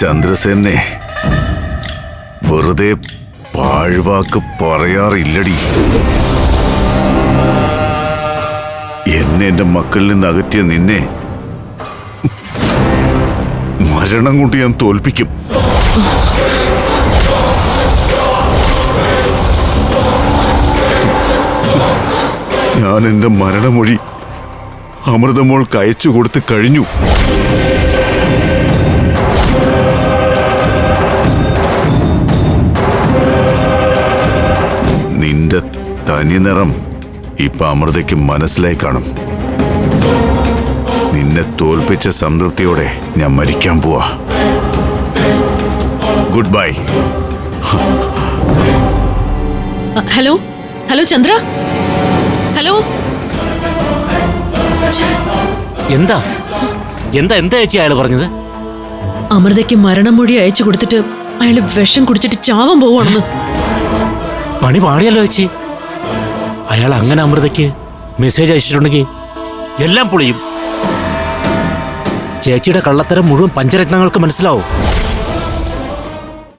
ചന്ദ്രസേനെ വെറുതെ പാഴ്വാക്ക് പറയാറില്ലടി. എന്നെ എന്റെ മക്കളിൽ നിന്ന് അകറ്റിയ നിന്നെ മരണം കൊണ്ട് ഞാൻ തോൽപ്പിക്കും. ഞാൻ എന്റെ മരണമൊഴി അമൃതമോൾക്ക് അയച്ചു കൊടുത്ത് കഴിഞ്ഞു. തനി നിറം ഇപ്പൊ അമൃതയ്ക്ക് മനസ്സിലായി കാണും. നിന്നെ തോൽപ്പിച്ച സംതൃപ്തിയോടെ ഞാൻ മരിക്കാൻ പോവാ. Goodbye. Hello? Hello Chandra? Hello? എന്താ? എന്താ എന്താ ചേച്ചി അയാൾ പറഞ്ഞത്? അമൃതയ്ക്ക് മരണമൊഴി അയച്ചു കൊടുത്തിട്ട് അയാൾ വിഷം കുടിച്ചിട്ട് ചാവാൻ പോവാണെന്ന് പണി പാടിയല്ലോ ചേച്ചി. അയാൾ അങ്ങനെ അമൃതയ്ക്ക് മെസ്സേജ് അയച്ചിട്ടുണ്ടെങ്കിൽ എല്ലാം പൊളിയും. ചേച്ചിയുടെ കള്ളത്തരം മുഴുവൻ പഞ്ചരത്നങ്ങൾക്ക് മനസ്സിലാവും.